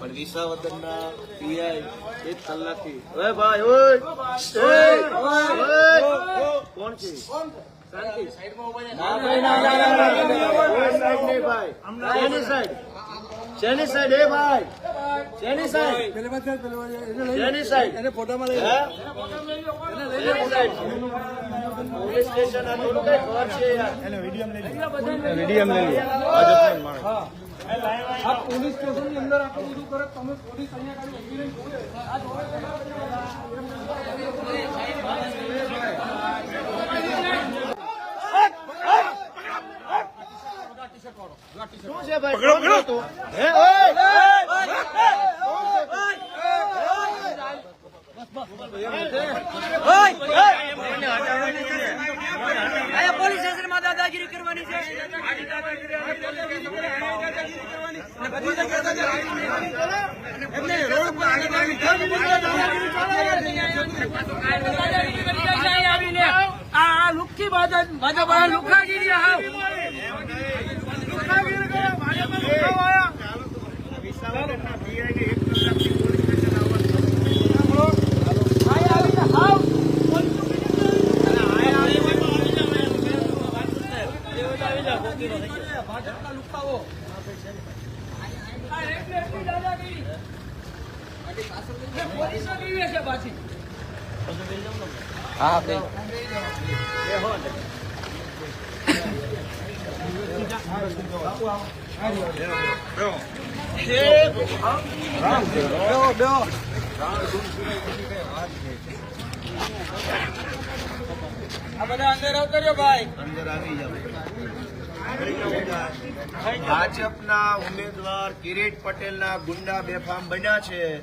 પણ વિસાવદરના પીઆઈ એક કલાકથી. ઓય ભાઈ ઓય! ઓય, ઓય. કોણ છે? શાંતિ. ના ભાઈ, ના, સાઈડ નહીં ભાઈ. શેની સાઈડ? શેની સાઈડ એ ભાઈ? શેની સાઈડ શેની? પોલીસ સ્ટેશન આ થોડું કઈ ઘર છે યાર. આ પોલીસ સ્ટેશનની અંદર આપણે બધું કરે તમે પોલીસ અહીંયા શું છે ભાઈ? પકડો તું? હે? પોલીસ સ્ટેશનમાં દાદાગીરી કરવાની છે. આ લુખ્ખી ભાજપ ભાજપ આ લુખાગીરી હાવ લુખાગીરી કરે ભાજપ લુખાવ આયા વિસાવદરના PI ને એક કલાકથી પોલીસ સ્ટેશન આવવાનું. આયા આવીને હાવ ભાજપના લુખાવો આ એટલે એટલી દાદાગીરી પોલીસો કેવી હશે પાછી આ બધા. ભાજપના ઉમેદવાર કિરીટ પટેલના ગુંડા બેફામ બન્યા છે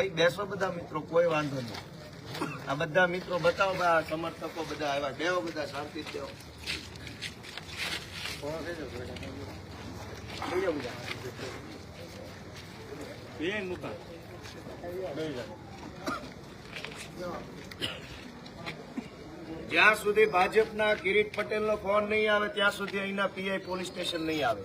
ભાઈ બેસો બધા મિત્રો કોઈ વાંધો નહીં. આ બધા મિત્રો બતાવો બા, આ સમર્થકો બધા આવ્યા. બેવો બધા શાંતિ દેવો જ્યાં સુધી ભાજપના કિરીટ પટેલનો ફોન નહીં આવે ત્યાં સુધી અહીંના પીઆઈ પોલીસ સ્ટેશન નહીં આવે.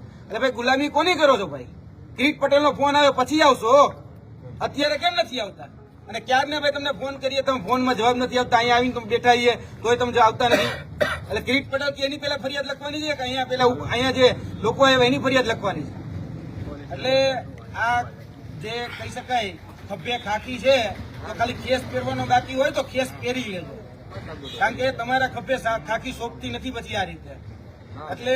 એટલે ભાઈ, ગુલામી કોની કરો છો ભાઈ? કિરીટ પટેલનો ફોન આવ્યો, પછી આવશો. અત્યારે કેમ નથી આવતા? અને ક્યારને ભાઈ તમને ફોન કરીએ, તમે ફોનમાં જવાબ નથી આવતા અહીંયા આવીને તમે બેઠા છીએ તોય તમે આવતા નથી. એટલે કિરીટ પટેલ કે એની પેલા ફરિયાદ લખવાની છે કે અહીંયા પેલા અહીંયા જે લોકો આવ્યા, એની ફરિયાદ લખવાની છે? એટલે આ જે કહી શકાય, ખભે ખાકી છે, તો ખાલી ખેસ પહેરવાનો બાકી હોય તો ખેસ પહેરી લેજો. કારણ કે તમારા ખભે ખાકી સોંપતી નથી પછી આ રીતે. એટલે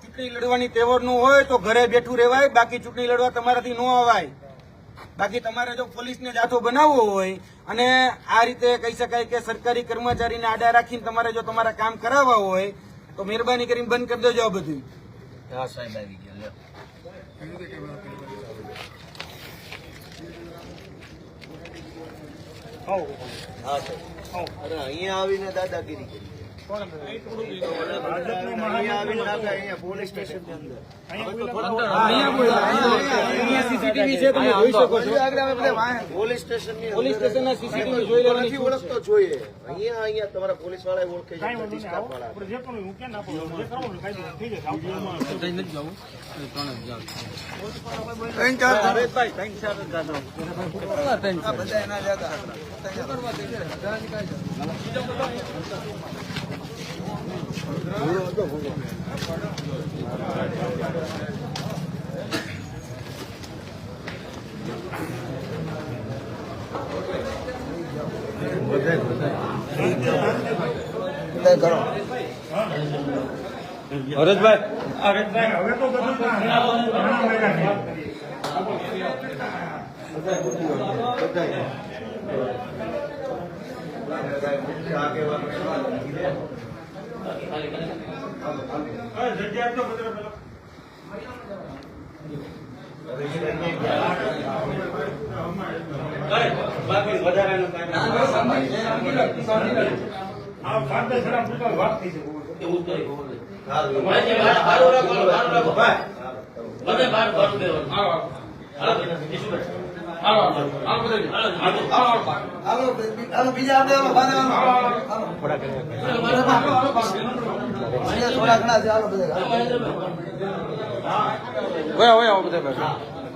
ચૂંટણી લડવાની તેવડનું હોય તો ઘરે બેઠું રહેવાય બાકી ચૂંટણી લડવા તમારાથી ન અવાય. બાકી તમારે જો પોલીસને જાથો બનાવવો હોય અને આ રીતે કહી શકાય કે સરકારી કર્મચારીને આડા રાખીને તમારે જો તમારા કામ કરાવવા હોય તો મહેરબાની કરીને બંધ કરી દેજો આ બધું હા સાહેબ આવી ગયા હા સાહેબ. અરે અહીંયા આવીને દાદાગીરી કરી. અહીંયા અહીંયા પોલીસ અંદર. અહીંયા સીસીટીવી છે તમે જોઈ શકો છો. પોલીસ સ્ટેશનની પોલીસ અંદર સ્ટેશનના CCTV જોઈ લેવાની નથી ઓળખતો જોઈએ અહીંયા અહીંયા તમારા પોલીસવાળા ઓળખે છે પોલીસ સ્ટાફ વાળા છે વડીલો થોડી વાર બે મિનિટ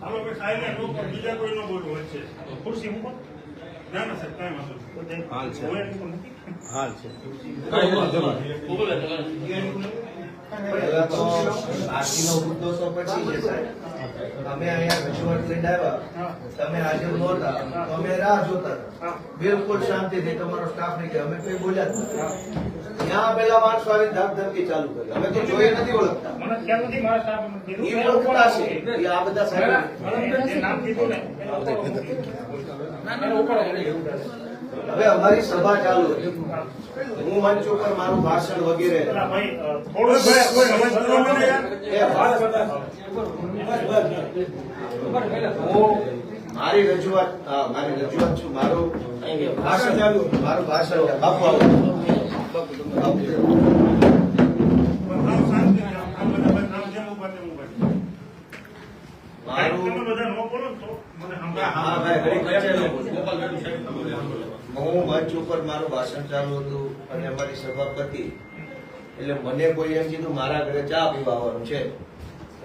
હા વાત થાય. બીજા કોઈ નો બોલવું વચ્ચે ખુરશી મૂકો. ના ના સાહેબ કાંઈ વાંધો નહીં. હાલ છે. પહેલા તો બાકીનો મુદ્દો તો પછી છે સાહેબ. અમે અહીંયા રજૂઆત લઈને આવ્યા તમે હાજર નહોતા તો અમે રાહ જોતા બિલકુલ શાંતિથી તમારો સ્ટાફ નહીં અમે કઈ બોલ્યા જ નથી. ત્યાં પેલા માણસો આવી ધાક ધમકી ચાલુ કરી અમે તો જોઈએ નથી ઓળખતા એ છે આ બધા સાહેબ નામ કીધું ને હવે અમારી સભા ચાલુ હું મંચ ઉપર મારું ભાષણ વગેરે. હું મારી રજૂઆત મારી રજૂઆત છું. મારું ભાષણ ચાલુ મારું ભાષણ બાપુ મારું બધા નો બોલો તો મને હા ભાઈ ઘડીક વચ્ચે ન બોલો. હું મંચ ઉપર મારું ભાષણ ચાલુ હતું અને અમારી સભાપતિ એટલે મને કોઈ એમ કીધું, મારા ઘરે ચા પીવા આવવાનું છે.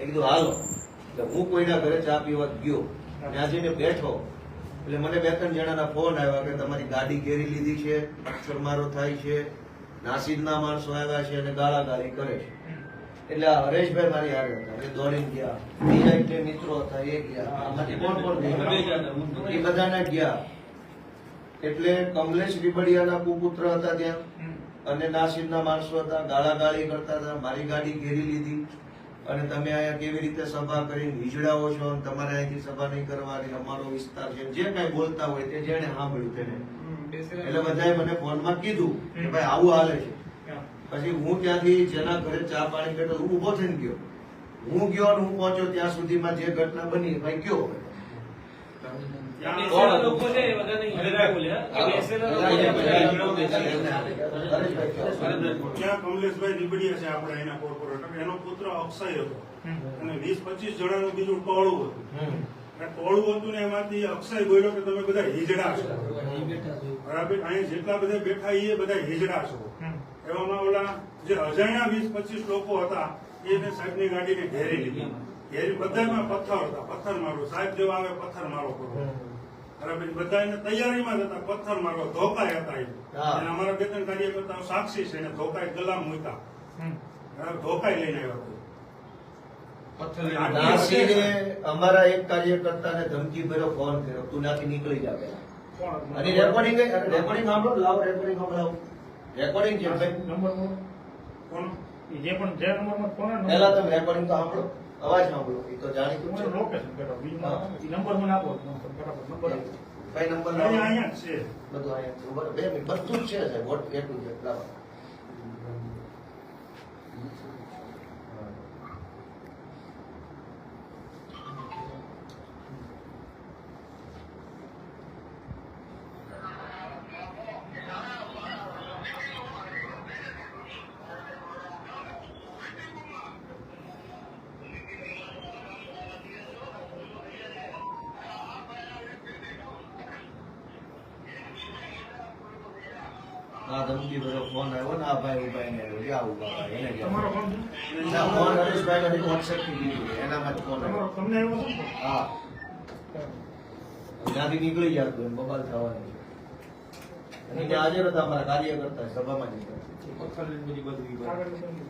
એ કીધું, હાલો. એટલે હું કોઈના ઘરે ચા પીવા ગયો. ત્યાં જઈને બેઠો. એટલે મને બે ત્રણ જણાના ફોન આવ્યા કે તમારી ગાડી ઘેરી લીધી છે પથ્થરમારો થાય છે, નાસીદના માણસો આવ્યા છે અને ગાળાગાળી કરે છે. એટલે હરેશભાઈ મારી આગળ હતા. એ દોડીને ગયા. બીજા મિત્રો હતા, એ ગયા. આમાંથી બધાને ગયા. એટલે કમલેશ રીબડિયાના કુપુત્ર હતા ત્યાં. અને નાસિરના માણસો હતા. ગાળાગાળી કરતા હતા. મારી ગાડી ઘેરી લીધી. અને તમે અહીંયા કેવી રીતે સભા કરીને હિજડાવો છો અને તમારે અહીંથી સભા નહીં કરવાની. અમારો વિસ્તાર છે. જે કઈ બોલતા હોય તે જેને સાંભળ્યું તેને. એટલે બધાએ મને ફોનમાં કીધું કે ભાઈ આવું હાલે છે. પછી હું ત્યાંથી જેના ઘરે ચા પાણી કરતો હું ઊભો થઈને ગયો. હું ગયો અને હું પહોંચ્યો ત્યાં સુધીમાં જે ઘટના બની ભાઈ કયો ત્યાં લોકો છે એ બધા નહીં બોલ્યા. ત્યાં કમલેશભાઈ નીબડિયા છે આપણા એના કોર્પોરેટર. એનો પુત્ર અક્ષય હતો. અને વીસ પચીસ જણાનું બીજું ટોળું હતું. અને ટોળું હતું ને એમાંથી અક્ષય બોલ્યો કે તમે બધા હિજડા છો. બરાબર? અહીંયા જેટલા બધા બેઠા એ બધા હિજડા છો. એવામાં ઓલા જે અજાણ્યા વીસ પચીસ લોકો હતા એને સાહેબની ગાડીને ઘેરી લીધી. ઘેરી બધામાં પથ્થર હતા. પથ્થર મારો. સાહેબ જેવા આવે પથ્થર મારો કરો. બરાબર. બધા તૈયારીમાં હતા. પથ્થર મારો. ધોકાય હતા એ. અમારા બે ત્રણ કાર્યકર્તાઓ સાક્ષી છે. એને ધોકાય ગલા મૂક્યા. બરાબર. ધોકાય લઈને આવ્યા અમારા એક કાર્યકર્તાને ધમકી ભર્યો ફોન કર્યો. તું નાથી નીકળી જા પહેલા. અને રેકોર્ડિંગ રેકોર્ડિંગ સાંભળો. લાવો રેકોર્ડિંગ સંભળાવો રેકોર્ડિંગ છે ભાઈ. કોણ જે પણ જે નંબરમાં આવ્યો, પહેલા તમે રેકોર્ડિંગ તો સાંભળો. અવાજ સાંભળો એ તો જાણીતું છે. લોકેશન ઈ નંબર મને આપો નંબર આપો. કઈ નંબર અહીંયા અહીંયા છે. બધું અહીંયા છે. બરાબર, બે મિનિટ બધું જ છે સાહેબ. વોટ એ ટુ આ ધમકી ભર્યો ફોન આવ્યો ને આ ભાઈ ઊભા એને આવ્યો. જ્યાં ઊભા હતા એને ગયા. તમારો ફોન ના, ફોન હરેશભાઈ ને વોટ્સએપથી દીધું એનામાં ફોન તમારો આવ્યો તમને આવ્યો હા. ત્યાંથી નીકળી જતું તો બબાલ થવાની. અને ત્યાં હાજર હતા અમારા કાર્યકર્તા સભામાં જ હતા. આગળ તમે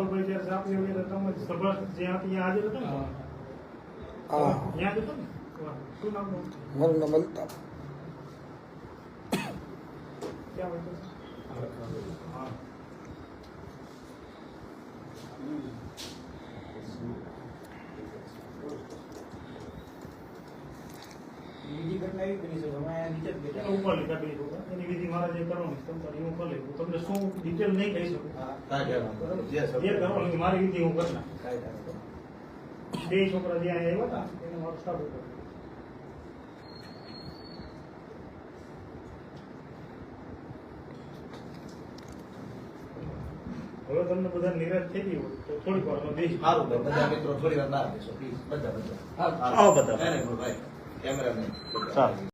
ગોપાલભાઈ જ્યારે સાપ લેવા ગયા હતા, તમે સભા જ્યાં હતી ત્યાં હાજર હતા ને? ત્યાં જ હતો ને? શું નામ હતું? મારું નામ અલ્તાફ. ક્યાં? હા. અમે નીચે જ બેઠા એનો વિધિ મારા જે કરવાની છે, હું કરી લઈશ. તમને શું ડિટેલ નહીં કહી શકું. જે જે મારી વિધિ હું કરી. બે છોકરા જે અહીંયા આવ્યા હતા એને મારો સ્ટાફ હતો હવે તમને બધા નિરાશ થઈ ગયું હોય તો થોડીક વારમાં બેસી સારું બધા મિત્રો થોડી વાર ના બેસો પ્લીઝ બધા બધા. આવો બધા. ભાઈ. કેમેરામેન સારું.